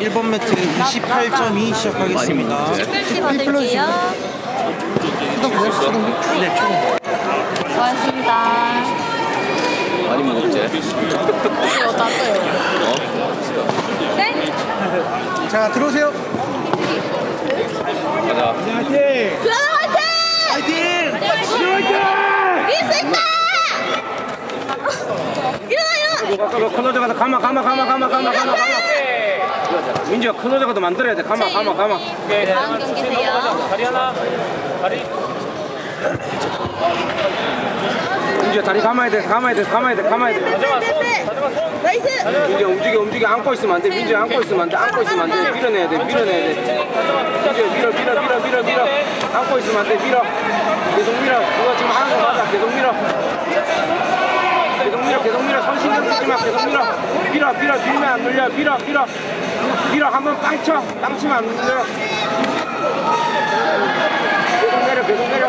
1번 매트 28.2 시작하겠습니다. 혹시 받을게요. 네, 총. 고맙습니다. 많이 무겁지? 이거 땄어요. 네? 자 들어오세요. 가자. 그라나 화이팅! 화이팅! 있을까? 일어나요! 큰 호적 가서 가마 가마 가마 가마 가마 가마 가마 민주가 큰 호적도 만들어야 돼. 가마 가마 가마. 다음 경기세요. 다리 하나 다리. 민주야 다리 감아야 돼. 감아야 돼. 감아야 돼. 감아야 돼. 나이스! 민주야 움직여 움직여. 안고 있으면 안 돼. 민주야 안고 있으면 안 돼. 안고 있으면 안 돼. 밀어내야 돼. 밀어내야 돼. 민주야 밀어 밀어 밀어 밀어 밀어. 안고 있으면 안 돼. 밀어. 계속 밀어. 누가 지금 하는 거 맞아 계속 밀어. 계속 밀어 계속 밀어. 손 신경 쓰지 마. 계속 밀어 밀어 밀어 밀면 안 눌려. 밀어 밀어. 밀어 한번 빵 쳐. 빵 치면 안 눌려. 계속 내려 계속 내려